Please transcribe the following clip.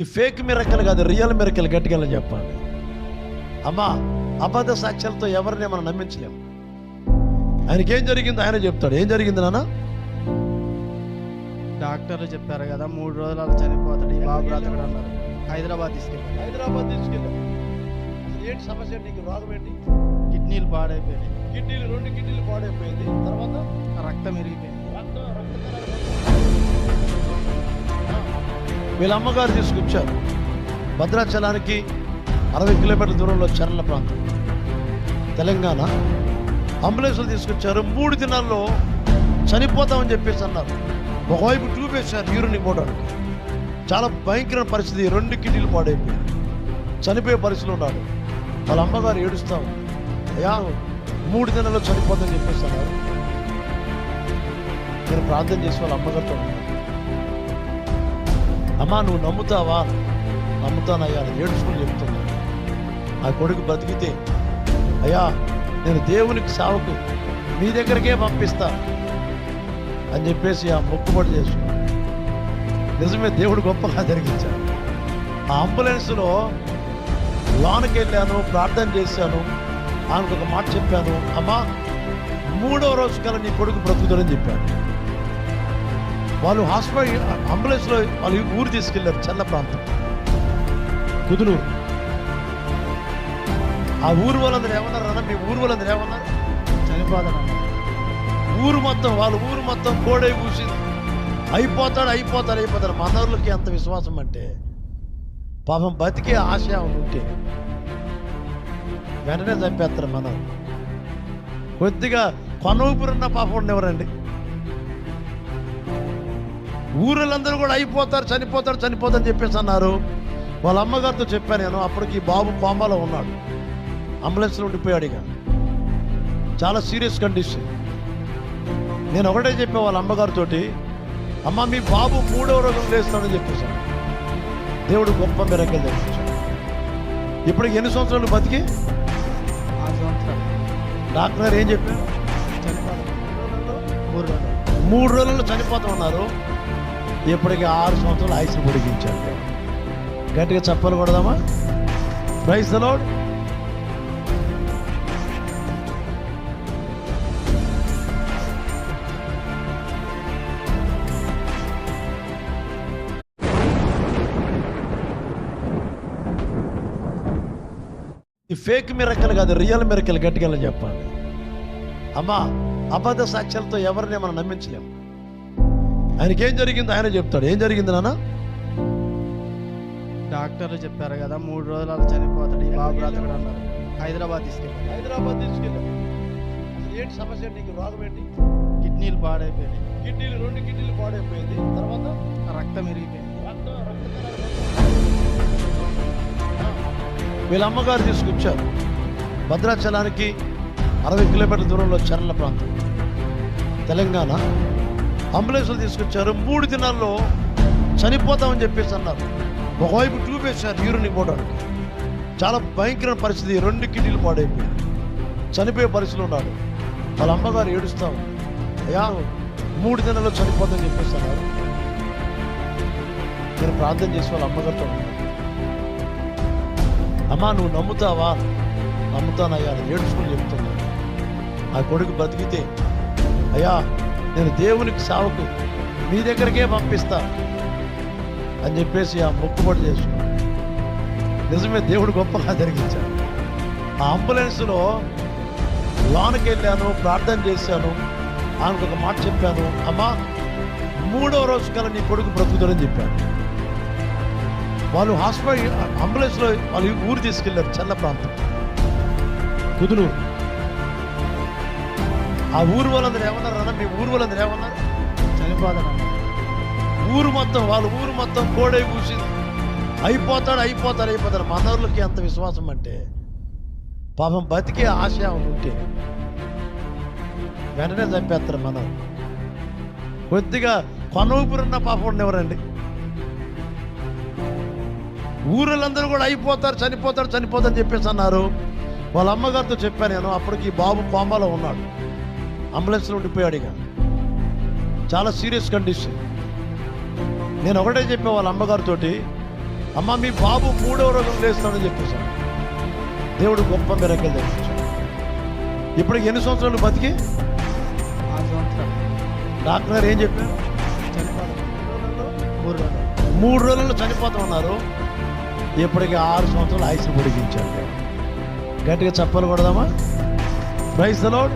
ఈ fake miracle కాదు real miracle గట్టిగా చెప్పాలి. అమ్మా అబద్ధ సాక్ష్యాలతో ఎవరిని మనం నమ్మించలేము. ఆయనకి ఏం జరిగిందో ఆయన చెప్తాడు. ఏం జరిగింది నాన్న? డాక్టర్లు చెప్పారు కదా మూడు రోజులు అలా చనిపోతాడు ఈ బాబు బ్రతకడు అన్నారు. హైదరాబాద్ తీసుకెళ్ళారు హైదరాబాద్ తీసుకెళ్ళాం ఏంటి సమస్య నీకు రోగం ఏంటి? కిడ్నీలు పాడైపోయినాయి. కిడ్నీలు రెండు కిడ్నీలు పాడైపోయింది. తర్వాత? రక్తం ఇరిగిపోయింది వీళ్ళ అమ్మగారు తీసుకొచ్చారు. భద్రాచలానికి అరవై కిలోమీటర్ల దూరంలో చర్ల ప్రాంతం. తెలంగాణ అంబులెన్స్లు తీసుకొచ్చారు. మూడు దినాల్లో చనిపోతామని చెప్పేసి అన్నారు. ఒకవైపు ట్యూబ్ వేశారు యూరిన్ ఇవ్వడానికి చాలా భయంకర పరిస్థితి. రెండు కిడ్నీలు పాడైపోయాయి. చనిపోయే పరిస్థితిలో ఉన్నాడు వాళ్ళ అమ్మగారు ఏడుస్తాం. అయ్యా మూడు దినాల్లో చనిపోతామని చెప్పేసి అన్నారు. నేను ప్రార్థన చేసి వాళ్ళ అమ్మగారితో ఉన్నాను. అమ్మా నువ్వు నమ్ముతావా? నమ్ముతానయ్యా అని ఏడుచుకుని చెప్తున్నాను ఆ కొడుకు బ్రతికితే అయ్యా నేను దేవునికి సావుకు మీ దగ్గరికే పంపిస్తా అని చెప్పేసి ఆ మొక్కుబడి చేసుకున్నాను నిజమే దేవుడు గొప్పగా జరిగించాడు. ఆ అంబులెన్స్లో లోనికి వెళ్ళాను ప్రార్థన చేశాను ఆమెకు ఒక మాట చెప్పాను అమ్మా మూడో రోజు కల నీ కొడుకు బ్రతుకుతాడని చెప్పాను వాళ్ళు హాస్పిటల్ అంబులెన్స్లో వాళ్ళు ఊరు తీసుకెళ్ళారు చల్ల ప్రాంతం. కుదునూరు ఆ ఊరు వాళ్ళందరూ ఏమన్నారు అన్న మీ ఊరు వాళ్ళందరూ ఏమన్నారు? చనిపోతాడు ఊరు మొత్తం వాళ్ళ ఊరు మొత్తం కోడై కూసింది అయిపోతాడు అయిపోతాడు అయిపోతాడు. మనవర్లకి ఎంత విశ్వాసం అంటే పాపం బతికే ఆశ ఉంటే వెంటనే చంపేస్తారు మనవు కొద్దిగా కొన పాపం ఉండేవారండి. ఊరులందరూ కూడా అయిపోతారు చనిపోతారు చనిపోతారు చెప్పేసి అన్నారు. వాళ్ళ అమ్మగారితో చెప్పాను నేను అప్పటికి బాబు కోమాలో ఉన్నాడు. అంబులెన్స్లో ఉండిపోయాడు ఇక. చాలా సీరియస్ కండిషన్. నేను ఒకటే చెప్పా వాళ్ళ అమ్మగారితో అమ్మ మీ బాబు మూడవ రోజు లేస్తాడని చెప్పేశాను దేవుడు గొప్ప మెరకలు తెప్పించాడు ఇప్పటికి ఎన్ని సంవత్సరాలు బతికి? డాక్టర్ గారు ఏం చెప్పారు? మూడు రోజుల్లో చనిపోతా ఉన్నారు. ఇప్పటికి ఆరు సంవత్సరాలు ఆయుష్ పొడిగించాడు. గట్టిగా చెప్పలు కొడదామా? ప్రైజ్ దలోడ్ ఈ ఫేక్ మిరకలు కాదు రియల్ మిరకలు గట్టిగా చెప్పాలి. అమ్మా అబద్ధ సాక్ష్యాలతో ఎవరిని మనం నమ్మించలేము. ఆయనకి ఏం జరిగిందో ఆయన చెప్తాడు. ఏం జరిగింది నాన్న? డాక్టర్లు చెప్పారు కదా మూడు రోజులు అలా చనిపోతాడు. ఈ బాబు బ్రతకడు అన్నారు. హైదరాబాద్ తీసుకెళ్ళారు హైదరాబాద్ తీసుకెళ్ళాం ఏంటి సమస్య నీకు రోగం ఏంటి? కిడ్నీలు పాడైపోయినాయి. కిడ్నీలు రెండు కిడ్నీలు పాడైపోయింది. తర్వాత? రక్తం ఇరిగిపోయింది. రక్త వీళ్ళ అమ్మగారు తీసుకొచ్చారు. భద్రాచలానికి అరవై కిలోమీటర్ల దూరంలో చర్ల ప్రాంతం. తెలంగాణ. అంబులెన్స్లు తీసుకొచ్చారు. మూడు దినాల్లో చనిపోతామని చెప్పేసి అన్నారు. ఒకవైపు ట్యూబ్ వేశారు యూరిన్ ఇవ్వడానికి చాలా భయంకరమైన పరిస్థితి. రెండు కిడ్నీలు పాడైపోయాయి. చనిపోయే పరిస్థితిలో ఉన్నాడు వాళ్ళ అమ్మగారు ఏడుస్తాం అయ్యా మూడు దినాల్లో చనిపోతామని చెప్పేసి అన్నారు. నేను ప్రార్థన చేసి వాళ్ళ అమ్మగారితో అమ్మా నువ్వు నమ్ముతావా? నమ్ముతానయ్యా అని ఏడుచుకుని చెప్తున్నాను. ఆ కొడుకు బ్రతికితే అయ్యా నేను దేవునికి సావుకు మీ దగ్గరికే పంపిస్తా అని చెప్పేసి ఆ మొక్కుబడి చేసుకున్నాను నిజమే దేవుడు గొప్పగా జరిగించాడు. ఆ అంబులెన్స్లో లోనికి వెళ్ళాను ప్రార్థన చేశాను ఆమెకు ఒక మాట చెప్పాను అమ్మా మూడో రోజు కల్లా నీ కొడుకు బ్రతుకుతాడని చెప్పాను వాళ్ళు హాస్పిటల్ అంబులెన్స్లో వాళ్ళు ఊరు తీసుకెళ్ళారు చల్ల ప్రాంతం కుదురు ఆ ఊరు వాళ్ళందరూ ఏమన్నారు అన్న మీ ఊరు వాళ్ళందరూ ఏమన్నారు? చనిపోతాడు ఊరు మొత్తం వాళ్ళ ఊరు మొత్తం కోడై కూసింది అయిపోతాడు అయిపోతాడు అయిపోతాడు. మనవర్లకి ఎంత విశ్వాసం అంటే పాపం బతికే ఆశ ఉంటే వెంటనే చంపేస్తారు మనం కొద్దిగా కొన పాపం ఉండేవారండి. ఊరులందరూ కూడా అయిపోతారు చనిపోతారు చనిపోతారు అని చెప్పేసి అన్నారు. వాళ్ళ అమ్మగారితో చెప్పాను నేను. అప్పటికి ఈ బాబు కోమాలో ఉన్నాడు. అంబులెన్స్లో ఉండిపోయాడు ఇక. చాలా సీరియస్ కండిషన్. నేను ఒకటే చెప్పా వాళ్ళ అమ్మగారితోటి అమ్మ మీ బాబు మూడవ రోజు లేస్తాడని చెప్పేశాడు దేవుడు గొప్ప మెరకలు తెప్పించాడు ఇప్పుడు ఎన్ని సంవత్సరాలు బతికి? డాక్టర్ గారు ఏం చెప్పారు? మూడు రోజులు. మూడు రోజుల్లో చనిపోతామన్నారు ఇప్పటికి ఆరు సంవత్సరాలు ఆయుష్ పొడిగించాడు గట్టిగా చెప్పలు కొడదామా? Praise the lord